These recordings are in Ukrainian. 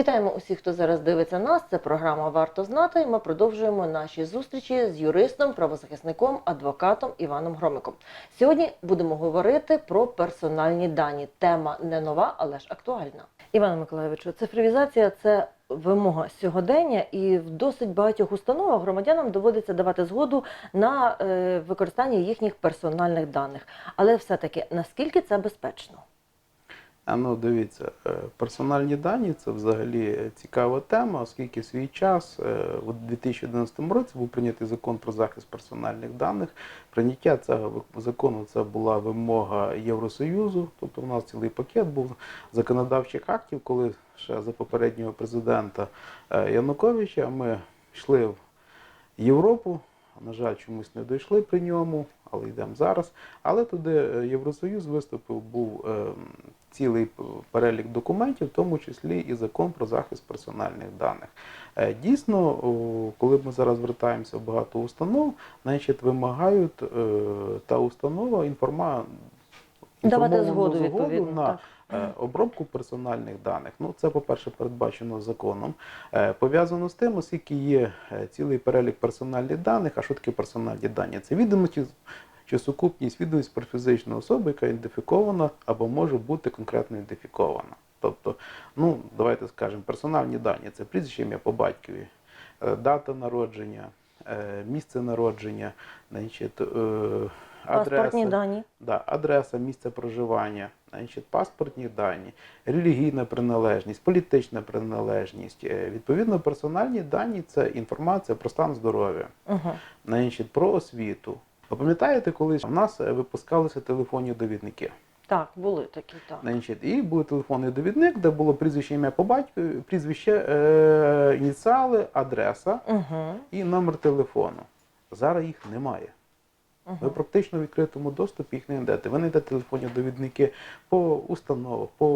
Вітаємо усіх, хто зараз дивиться нас. Це програма Варто знати. І ми продовжуємо наші зустрічі з юристом, правозахисником, адвокатом Іваном Громиком. Сьогодні будемо говорити про персональні дані. Тема не нова, але ж актуальна. Іване Миколаївичу, цифровізація це вимога сьогодення, і в досить багатьох установах громадянам доводиться давати згоду на е, використання їхніх персональних даних. Але все-таки наскільки це безпечно? А ну дивіться, е, персональні дані це взагалі цікава тема, оскільки свій час е, у 2011 році був прийнятий закон про захист персональних даних. Прийняття цього закону це була вимога Євросоюзу, тобто у нас цілий пакет був законодавчих актів, коли ще за попереднього президента е, Януковича ми йшли в Європу. На жаль, чомусь не дійшли при ньому, але йдемо зараз. Але туди е, Євросоюз виступив, був е, цілий перелік документів, в тому числі і закон про захист персональних даних. Е, Дійсно, коли ми зараз звертаємося в багато установ, значить вимагають та установа інформа... Давати інформовану згоду, на так. обробку персональних даних. Ну, це, по-перше, передбачено законом. Пов'язано з тим, оскільки є цілий перелік персональних даних, а що таке персональні дані? Це відомості чи сукупність відомості про фізичну особу, яка ідентифікована або може бути конкретно ідентифікована. Тобто, ну, давайте скажемо, персональні дані це прізвище ім'я по батькові, е, дата народження, е, місце народження, значить, е, Паспортні адреса. дані. Да, адреса, місце проживання, значить, паспортні дані, релігійна приналежність, політична приналежність. Відповідно, персональні дані це інформація про стан здоров'я, Угу. значить, про освіту. Ви пам'ятаєте, колись в нас е, випускалися телефонні довідники? Так, були такі, так. Значить, і був телефонний довідник, де було прізвище ім'я по батькові, прізвище, е, ініціали, адреса Угу. і номер телефону. Зараз їх немає. Ви практично в відкритому доступі їх не знайдете. Ви знайдете телефонні довідники по установах, по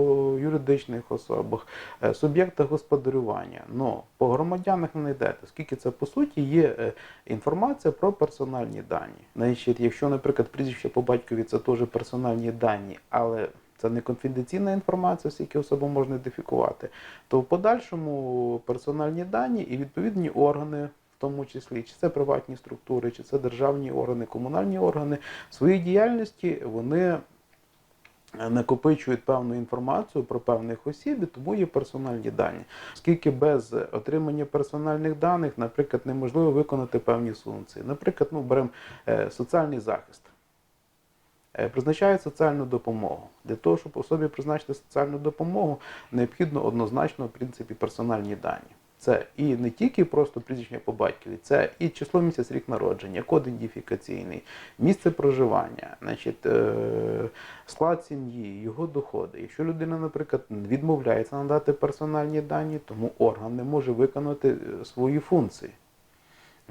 юридичних особах, е, суб'єктах господарювання. Но по громадянах не знайдете, оскільки це по суті є е, інформація про персональні дані. Значить, якщо, наприклад, прізвище по батькові це теж персональні дані, але це не конфіденційна інформація, оскільки особу можна ідентифікувати, то в подальшому персональні дані і відповідні органи в тому числі, чи це приватні структури, чи це державні органи, комунальні органи, в своїй діяльності вони е, накопичують певну інформацію про певних осіб, і тому є персональні дані. Оскільки без отримання персональних даних, наприклад, неможливо виконати певні функції. Наприклад, ну, беремо е, соціальний захист. Е, Призначають соціальну допомогу. Для того, щоб особі призначити соціальну допомогу, необхідно однозначно, в принципі, персональні дані. Це і не тільки просто прізвище по батькові, це і число місяць рік народження, код ідентифікаційний, місце проживання, значить, е, склад сім'ї, його доходи. Якщо людина, наприклад, відмовляється надати персональні дані, тому орган не може виконати е, свої функції.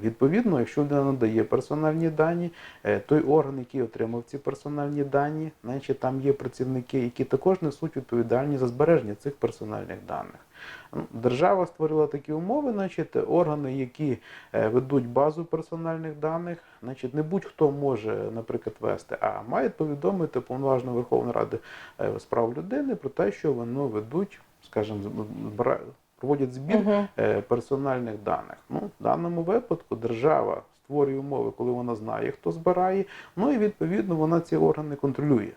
Відповідно, якщо людина надає персональні дані, е, той орган, який отримав ці персональні дані, значить там є працівники, які також несуть відповідальність за збереження цих персональних даних. Ну, Держава створила такі умови, значить, органи, які е, ведуть базу персональних даних, значить, не будь-хто може, наприклад, вести, а мають повідомити повноважну Верховну Раду е, з прав людини про те, що вони ведуть, скажімо, проводять збір Угу. персональних даних. Ну, в даному випадку держава створює умови, коли вона знає, хто збирає, ну і відповідно вона ці органи контролює.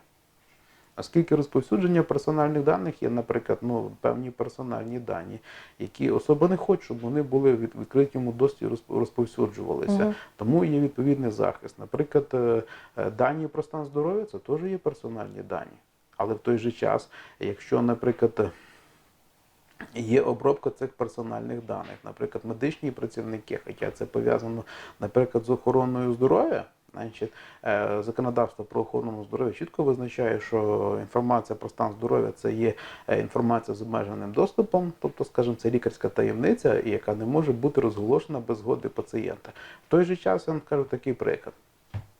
Оскільки розповсюдження персональних даних є, наприклад, ну, певні персональні дані, які особи не хочуть, щоб вони були в відкритому розп- розповсюджувалися. Мгм. Тому є відповідний захист. Наприклад, е, е, дані про стан здоров'я це теж є персональні дані. Але в той же час, якщо, наприклад, Є обробка цих персональних даних, наприклад, медичні працівники, хоча це пов'язано, наприклад, з охороною здоров'я. Значить, е, законодавство про охорону здоров'я чітко визначає, що інформація про стан здоров'я це є е, інформація з обмеженим доступом, тобто, скажімо, це лікарська таємниця, яка не може бути розголошена без згоди пацієнта. В той же час я вам скажу такий приклад.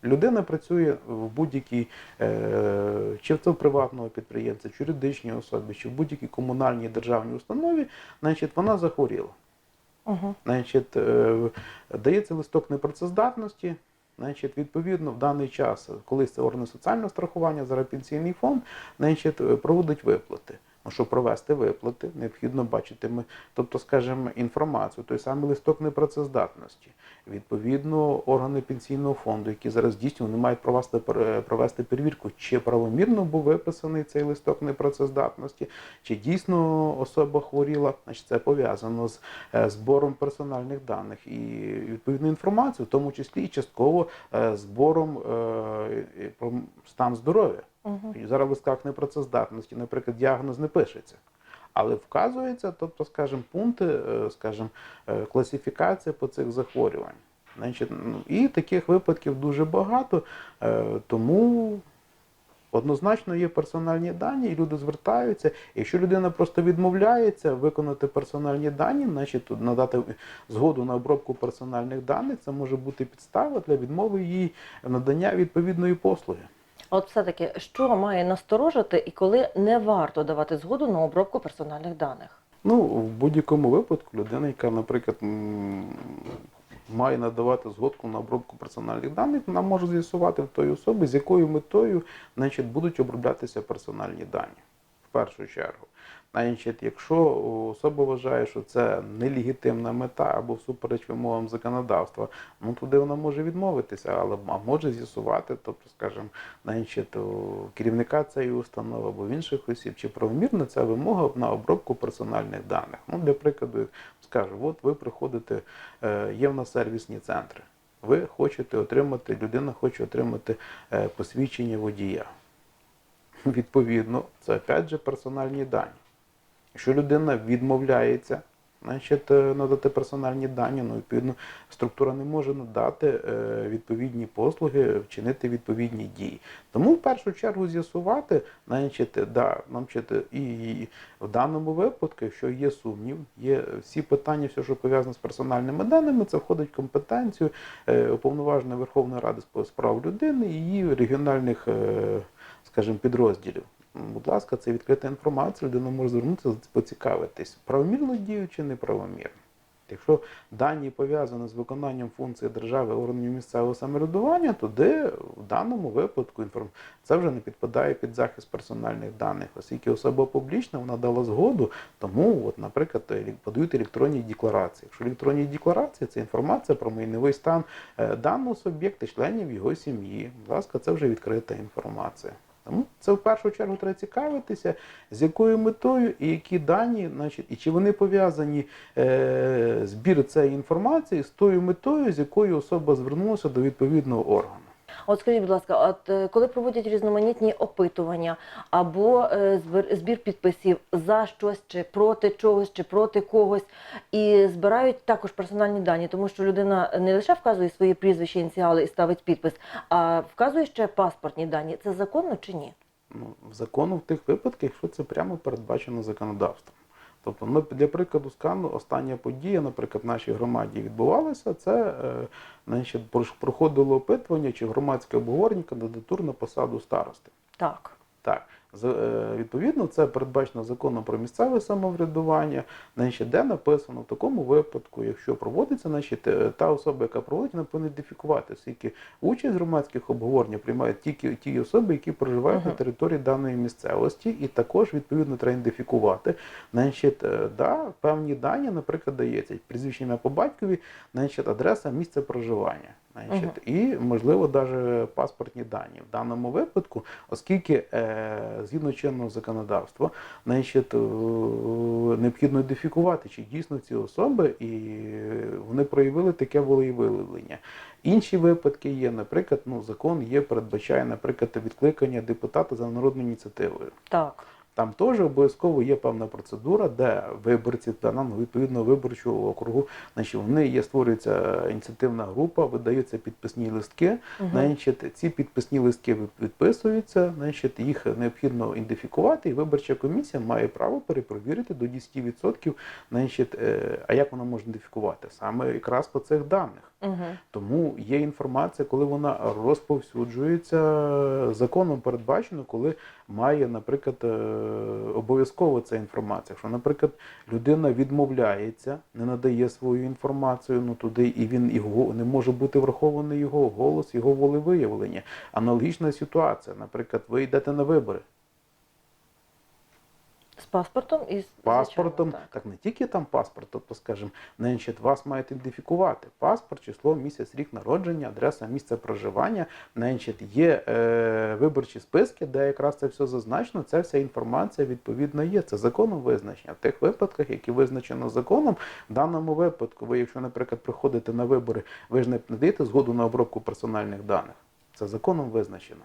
Людина працює в будь-якій е, чи це в приватного підприємця, чи юридичній особі, чи в будь-якій комунальній державній установі, значить, вона захворіла. Угу. Значить, е, дається листок непрацездатності. Значить, відповідно, в даний час, коли це органи соціального страхування, зараз пенсійний фонд, значить, е, проводить виплати. Щоб провести виплати, необхідно бачити, ми- тобто, скажімо, інформацію, той самий листок непрацездатності. Відповідно, органи пенсійного фонду, які зараз дійсно вони мають провести, провести перевірку, чи правомірно був виписаний цей листок непрацездатності, чи дійсно особа хворіла, значить це пов'язано з е, збором персональних даних і відповідну інформацію, в тому числі і частково е, збором е, про стан здоров'я. Угу. Зараз в листках непрацездатності, наприклад, діагноз не пишеться. Але вказується, тобто, скажімо, пункти, е, скажімо, е, класифікація по цих захворювань. Значить, ну, і таких випадків дуже багато, е, тому однозначно є персональні дані, і люди звертаються. Якщо людина просто відмовляється виконати персональні дані, значить надати згоду на обробку персональних даних, це може бути підстава для відмови їй надання відповідної послуги. От все-таки, що має насторожити і коли не варто давати згоду на обробку персональних даних? Ну, в будь-якому випадку людина, яка, наприклад, має надавати згодку на обробку персональних даних, вона може з'ясувати в тої особи, з якою метою значить, будуть оброблятися персональні дані. В першу чергу. Значить, якщо особа вважає, що це нелегітимна мета або всупереч вимогам законодавства, ну туди вона може відмовитися, але може з'ясувати, тобто, скажімо, значить, керівника цієї установи або в інших осіб, чи правомірна ця вимога на обробку персональних даних. Ну, для прикладу, скажу, от ви приходите, е, є в нас сервісні центри. Ви хочете отримати, людина хоче отримати е, посвідчення водія. Відповідно, це опять же персональні дані. Якщо людина відмовляється значить, е, надати персональні дані, ну, відповідно, структура не може надати е, відповідні послуги, вчинити відповідні дії. Тому в першу чергу з'ясувати, значить, да, значить, і, в даному випадку, якщо є сумнів, є всі питання, все, що пов'язане з персональними даними, це входить в компетенцію е, уповноваженої Верховної Ради з прав людини і її регіональних, скажімо, підрозділів. Будь ласка, це відкрита інформація, людина може звернутися, поцікавитись, правомірно дію чи неправомірно. Якщо дані пов'язані з виконанням функцій держави органів місцевого самоврядування, то де в даному випадку інформ... це вже не підпадає під захист персональних даних, оскільки особа публічна, вона дала згоду, тому, от, наприклад, подають електронні декларації. Якщо електронні декларації це інформація про майновий стан е, даного суб'єкта, членів його сім'ї. Будь ласка, це вже відкрита інформація. Тому це в першу чергу треба цікавитися, з якою метою і які дані, значить, і чи вони пов'язані е, збір цієї інформації з тою метою, з якою особа звернулася до відповідного органу. От скажіть, будь ласка, от е, коли проводять різноманітні опитування або е, збір, підписів за щось чи проти чогось, чи проти когось, і збирають також персональні дані, тому що людина не лише вказує свої прізвища, ініціали і ставить підпис, а вказує ще паспортні дані. Це законно чи ні? Ну, закону в тих випадках, якщо це прямо передбачено законодавством. Тобто, ну, для прикладу скану, остання подія, наприклад, в нашій громаді відбувалася, це е, значить, проходило опитування чи громадське обговорення кандидатур на посаду старости. Так. Так, відповідно, це передбачено законом про місцеве самоврядування, значить, де написано в такому випадку, якщо проводиться, значить, е, та особа, яка проводить, вона повинна ідентифікувати, оскільки участь в громадських обговореннях приймають тільки ті особи, які проживають на території даної місцевості, і також відповідно треба ідентифікувати. Значить, е, да, певні дані, наприклад, дається прізвище ім'я по батькові, значить, адреса місця проживання. Значить, І, можливо, навіть паспортні дані. В даному випадку, оскільки е, згідно чинного законодавства, значить, е, необхідно ідентифікувати, чи дійсно ці особи і вони проявили таке волевиявлення. Інші випадки є, наприклад, ну, закон є, передбачає, наприклад, відкликання депутата за народною ініціативою. Так. Там теж обов'язково є певна процедура, де виборці даного відповідного виборчого округу, значить, вони є, створюється ініціативна група, видаються підписні листки. Мгм. Значить, ці підписні листки відписуються, значить, їх необхідно ідентифікувати, і виборча комісія має право перепровірити до 10%. Значить, е, а як вона може ідентифікувати? Саме якраз по цих даних. Угу. Тому є інформація, коли вона розповсюджується законом передбачено, коли має, наприклад, е, обов'язково ця інформація. Якщо, наприклад, людина відмовляється, не надає свою інформацію, ну туди і він його не може бути врахований його голос, його волевиявлення. Аналогічна ситуація. Наприклад, ви йдете на вибори. Паспортом і з паспортом, звичайно, так. не тільки там паспорт, тобто, скажімо, ненче вас мають ідентифікувати. Паспорт, число, місяць, рік народження, адреса, місце проживання. Ненче є е, виборчі списки, де якраз це все зазначено. Ця вся інформація відповідно є. Це законом визначення. В тих випадках, які визначено законом, в даному випадку, ви, якщо, наприклад, приходите на вибори, ви ж не надаєте згоду на обробку персональних даних. Це законом визначено.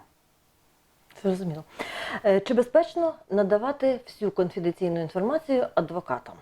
Зрозуміло. Е, Чи безпечно надавати всю конфіденційну інформацію адвокатам?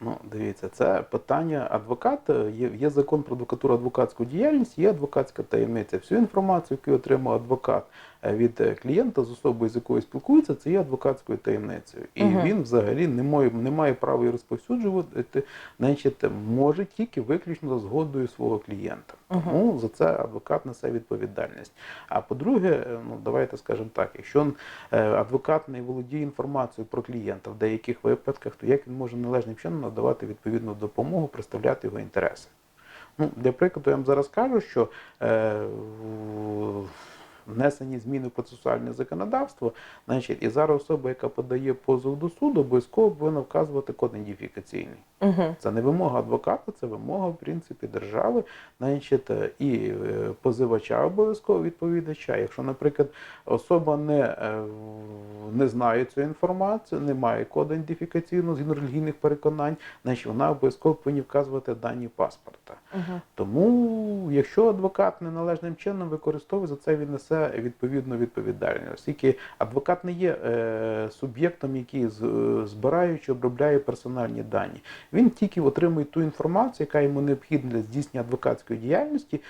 Ну, дивіться, це питання адвокат. Є, є закон про адвокатуру адвокатську діяльність, є адвокатська таємниця. Всю інформацію, яку отримав адвокат е, від е, клієнта з особою, з якою спілкується, це є адвокатською таємницею. І Мгм. він взагалі не має, не має права її розповсюджувати, значить, може тільки виключно за згодою свого клієнта. Мгм. Тому за це адвокат несе відповідальність. А по-друге, е, ну давайте скажемо так, якщо адвокат не володіє інформацією про клієнта в деяких випадках, то як він може належним чином надавати відповідну допомогу, представляти його інтереси? Ну, для прикладу, я вам зараз кажу, що е, внесені зміни в процесуальне законодавство, значить, і зараз особа, яка подає позов до суду, обов'язково повинна вказувати код ідентифікаційний. Угу. Це не вимога адвоката, це вимога, в принципі, держави, значить, е, і е, позивача обов'язково відповідача. Якщо, наприклад, особа не, е, не знає цю інформацію, не має коду ідентифікаційного згідно релігійних переконань, значить вона обов'язково повинна вказувати дані паспорта. Угу. Тому, якщо адвокат неналежним чином використовує, за це він несе відповідну відповідальність. Оскільки адвокат не є е, суб'єктом, який збирає чи обробляє персональні дані. Він тільки отримує ту інформацію, яка йому необхідна для здійснення адвокатської діяльності,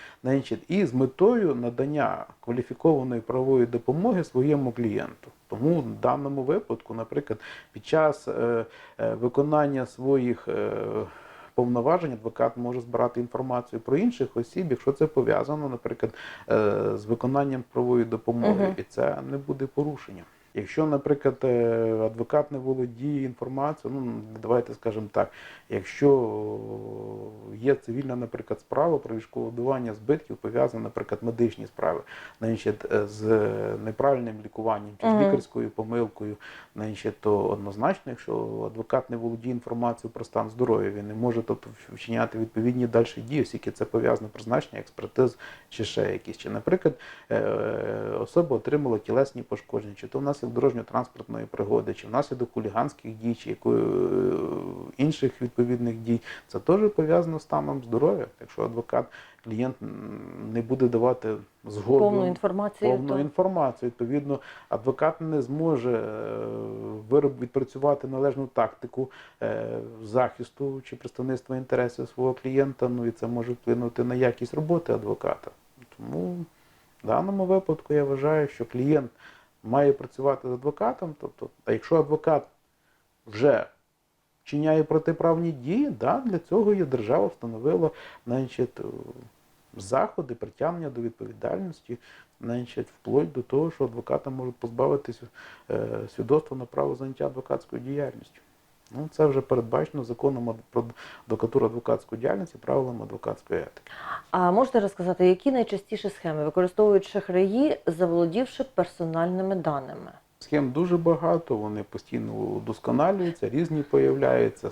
і з метою надання кваліфікованої правової допомоги своєму клієнту. Тому в даному випадку, наприклад, під час е, е, виконання своїх повноважень адвокат може збирати інформацію про інших осіб, якщо це пов'язано, наприклад, е, з виконанням правової допомоги, угу. і це не буде порушенням. Якщо, наприклад, е, адвокат не володіє інформацією, ну давайте скажемо так, якщо є цивільна, наприклад, справа про відшкодування збитків, пов'язана, наприклад, медичні справи, значить, е, з неправильним лікуванням чи з лікарською помилкою, значить, то однозначно, якщо адвокат не володіє інформацією про стан здоров'я, він не може тобто вчиняти відповідні далі дії, оскільки це пов'язано призначення експертиз чи ще якісь. Чи, наприклад, е, особа отримала тілесні пошкодження, чи то внаслідок дорожньо-транспортної пригоди, чи внаслідок хуліганських дій, чи якої е, інших відповідних дій, це теж пов'язано з станом здоров'я. Якщо адвокат клієнт не буде давати згоду Повну інформацію. повну то- інформацію. Відповідно, адвокат не зможе е, вироб відпрацювати належну тактику е, захисту чи представництва інтересів свого клієнта. Ну і це може вплинути на якість роботи адвоката. Тому в даному випадку я вважаю, що клієнт має працювати з адвокатом. Тобто, а якщо адвокат вже вчиняє протиправні дії, да, для цього є держава встановила значить, е, заходи притягнення до відповідальності, значить, вплоть до того, що адвоката можуть позбавитися е, свідоцтва на право заняття адвокатською діяльністю. Ну, це вже передбачено законом про адвокатуру адвокатської діяльності, правилами адвокатської етики. А можете розказати, які найчастіші схеми використовують шахраї, заволодівши персональними даними? Схем дуже багато, вони постійно удосконалюються, різні появляються.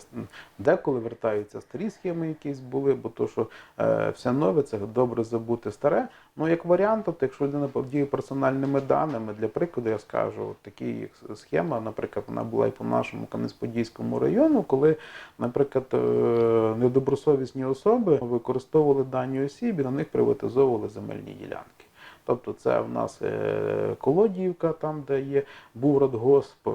Деколи вертаються старі схеми, якісь були, бо то, що е, все нове, це добре забути старе. Ну, як варіант, тобто, якщо людина володіє персональними даними, для прикладу, я скажу, от такі схема, наприклад, вона була і по нашому Кам'янець-Подільському району, коли, наприклад, е, недобросовісні особи використовували дані осіб і на них приватизовували земельні ділянки. Тобто це в нас е, Колодіївка, там, де є був радгосп, е,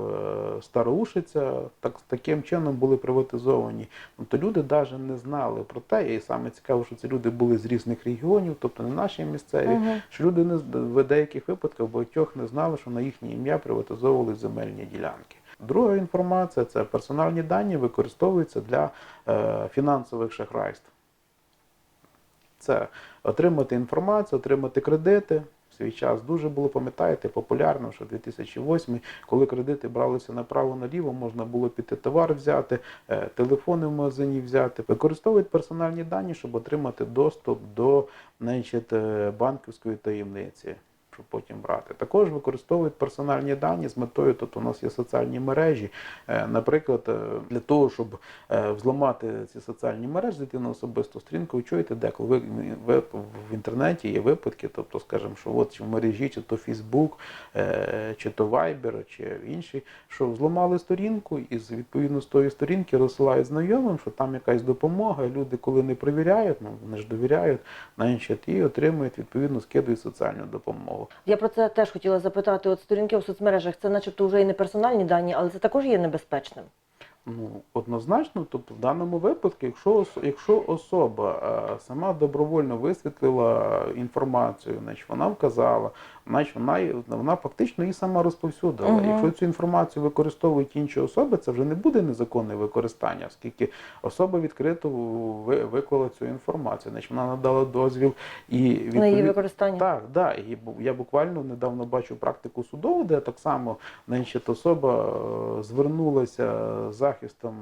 Староушиця, так, таким чином були приватизовані. Тобто люди навіть не знали про те, і саме цікаво, що ці люди були з різних регіонів, тобто не наші місцеві, Мгм. що люди не, в деяких випадках багатьох не знали, що на їхнє ім'я приватизовували земельні ділянки. Друга інформація це персональні дані використовуються для е, фінансових шахрайств. Це отримати інформацію, отримати кредити. В свій час дуже було, пам'ятаєте, популярно, що 2008, коли кредити бралися направо-наліво, можна було піти товар взяти, е, телефони в магазині взяти. Використовують персональні дані, щоб отримати доступ до значить, е, банківської таємниці. Щоб потім брати. Також використовують персональні дані з метою, тобто у нас є соціальні мережі. Е, Наприклад, е, для того, щоб е, взламати ці соціальні мережі, зайти на особисту сторінку, ви чуєте, деколи ви, в інтернеті є випадки, тобто, скажімо, що от в мережі, чи то е, чи то Viber, чи інший, що взламали сторінку і з відповідно з тої сторінки розсилають знайомим, що там якась допомога. Люди, коли не перевіряють, ну вони ж довіряють, значить, і отримують відповідно скидують соціальну допомогу. Я про це теж хотіла запитати. От сторінки у соцмережах це, начебто, вже і не персональні дані, але це також є небезпечним. Ну, однозначно, тобто в даному випадку, якщо, якщо особа е, сама добровольно висвітлила інформацію, значить вона вказала, значить вона, вона фактично її сама розповсюдила. Мгм. Якщо цю інформацію використовують інші особи, це вже не буде незаконне використання, оскільки особа відкрито ви- виклала цю інформацію, значить вона надала дозвіл і На її використання. так, да. І я буквально недавно бачив практику судову, де так само значить, особа е, звернулася захистом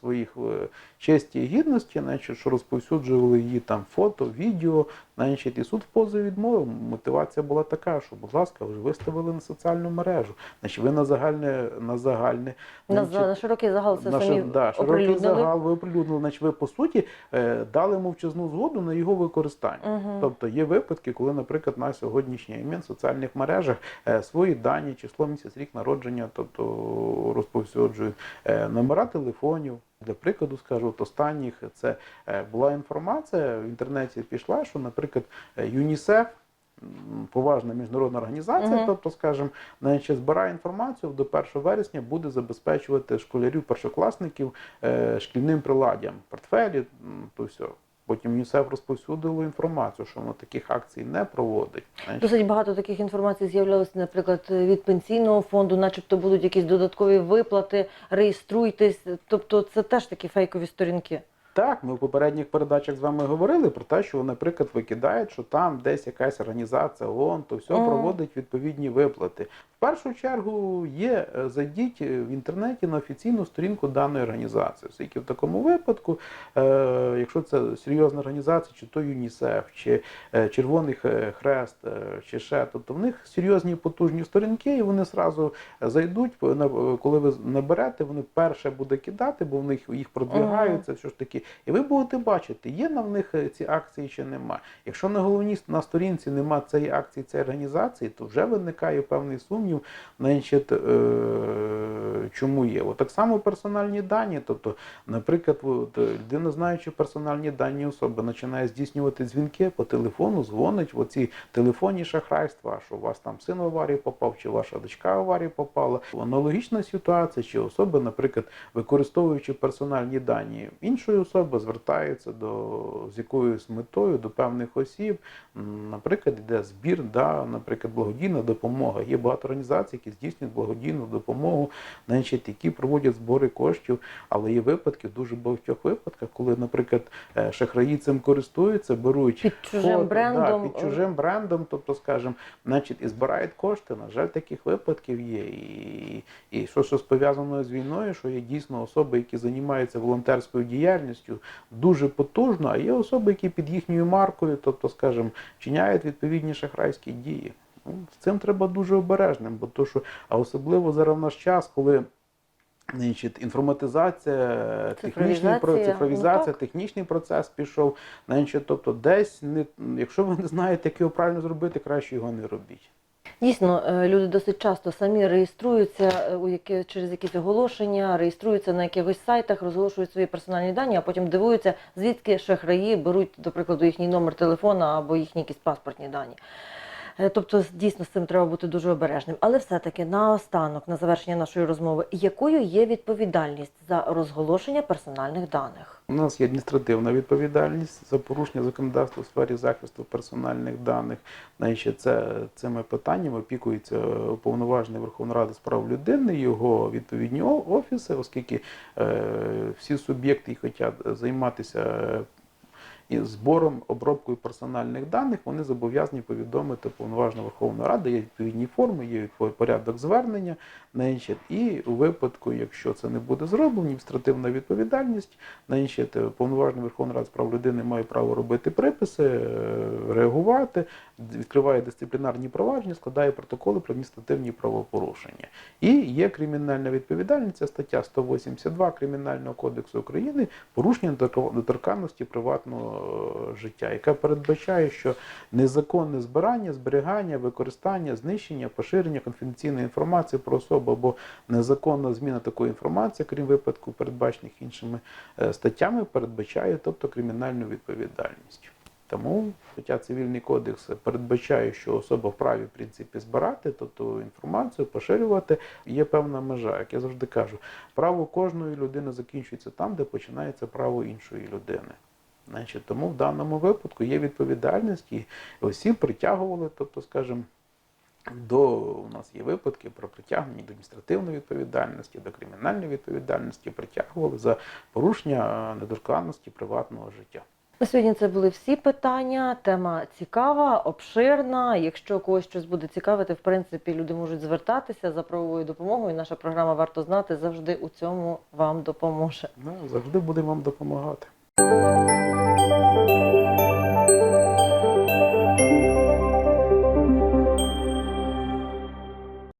своїх е, честі і гідності, значить, що розповсюджували її там фото, відео, значить, і суд в позові відмовив. Мотивація була така, що, будь ласка, ви ж виставили на соціальну мережу, значить, ви на загальне, на загальне На, значить, на широкий загал це на самі да, широкий загал ви оприлюднили. Значить, ви по суті е, дали мовчазну згоду на його використання. Мгм. Тобто є випадки, коли, наприклад, на сьогоднішній момент в соціальних мережах е, свої дані, число місяць, рік народження, тобто розповсюджують е, номера телефонів. Для прикладу скажу, от останніх це була інформація в інтернеті пішла, що, наприклад, ЮНІСЕФ. Поважна міжнародна організація, Мгм. тобто, скажімо, значить, збирає інформацію до 1 вересня буде забезпечувати школярів першокласників е, шкільним приладдям, портфелі, то все. Потім ЮНІСЕФ розповсюдило інформацію, що воно таких акцій не проводить. Досить багато таких інформацій з'являлося, наприклад, від пенсійного фонду, начебто будуть якісь додаткові виплати, реєструйтесь. Тобто це теж такі фейкові сторінки. Так, ми в попередніх передачах з вами говорили про те, що, наприклад, викидають, що там десь якась організація ООН, то все Мгм. проводить відповідні виплати. В першу чергу є е, зайдіть в інтернеті на офіційну сторінку даної організації. Оскільки в такому випадку, е, якщо це серйозна організація, чи то ЮНІСЕФ, чи е, Червоний Хрест, е, чи ще, тобто в них серйозні потужні сторінки, і вони зразу зайдуть, коли ви наберете, вони перше буде кидати, бо в них їх продвигають, це все ж таки. І ви будете бачити, є на в них е, ці акції чи нема. Якщо на головній на сторінці нема цієї акції, цієї організації, то вже виникає певний сумнів, значить, е, чому є. От так само персональні дані. Тобто, наприклад, от, е, людина, знаючи персональні дані особи, починає здійснювати дзвінки по телефону, дзвонить в оці телефонні шахрайства, що у вас там син в аварію попав, чи ваша дочка в аварію попала. Аналогічна ситуація, чи особи, наприклад, використовуючи персональні дані іншої особи, звертаються до з якоюсь метою до певних осіб. Наприклад, йде збір, да, наприклад, благодійна допомога. Є багато організацій, які здійснюють благодійну допомогу, значить, які проводять збори коштів, але є випадки, дуже багатьох випадках, коли, наприклад, е, шахраї цим користуються, беруть Під чужим фото, брендом. Да, під чужим брендом, тобто, скажімо, значить, і збирають кошти. На жаль, таких випадків є. І, і що, що пов'язано з війною, що є дійсно особи, які займаються волонтерською діяльністю, дуже потужно, а є особи, які під їхньою маркою, тобто, скажімо, вчиняють відповідні шахрайські дії. Ну, з цим треба дуже обережним, бо то, що, а особливо зараз в наш час, коли. Значить, інформатизація, технічний цифровізація, ну, технічний процес пішов. Значить, тобто, десь не якщо ви не знаєте, як його правильно зробити, краще його не робіть. Дійсно, е, люди досить часто самі реєструються е, у які, через якісь оголошення, реєструються на якихось сайтах, розголошують свої персональні дані, а потім дивуються, звідки шахраї беруть, до прикладу, їхній номер телефона або їхні якісь паспортні дані. Е, Тобто, дійсно, з цим треба бути дуже обережним. Але все-таки наостанок, на завершення нашої розмови, якою є відповідальність за розголошення персональних даних? У нас є адміністративна відповідальність за порушення законодавства у сфері захисту персональних даних. Значить, це цими питаннями опікується уповноважений Верховної Ради з прав людини, його відповідні офіси, оскільки е, всі суб'єкти, хочуть займатися. І збором, обробкою персональних даних вони зобов'язані повідомити повноважну Верховної Ради, є відповідні форми, є порядок звернення. Значить, і у випадку, якщо це не буде зроблено, адміністративна відповідальність, значить, повноважний Верховної Ради з прав людини має право робити приписи, е, реагувати, відкриває дисциплінарні провадження, складає протоколи про адміністративні правопорушення. І є кримінальна відповідальність, це стаття 182 Кримінального кодексу України порушення недотор- недоторканності приватного життя, яка передбачає, що незаконне збирання, зберігання, використання, знищення, поширення конфіденційної інформації про особу або незаконна зміна такої інформації, крім випадку, передбачених іншими е, статтями, передбачає тобто кримінальну відповідальність. Тому, хоча цивільний кодекс передбачає, що особа вправі в принципі збирати, тобто інформацію, поширювати, є певна межа. Як я завжди кажу, право кожної людини закінчується там, де починається право іншої людини. Значить, тому в даному випадку є відповідальність і осіб притягували, тобто, скажімо, до у нас є випадки про притягнення до адміністративної відповідальності, до кримінальної відповідальності, притягували за порушення е, недоторканності приватного життя. На сьогодні це були всі питання. Тема цікава, обширна. Якщо когось щось буде цікавити, в принципі, люди можуть звертатися за правовою допомогою. Наша програма варто знати завжди у цьому вам допоможе. Ну, завжди будемо вам допомагати.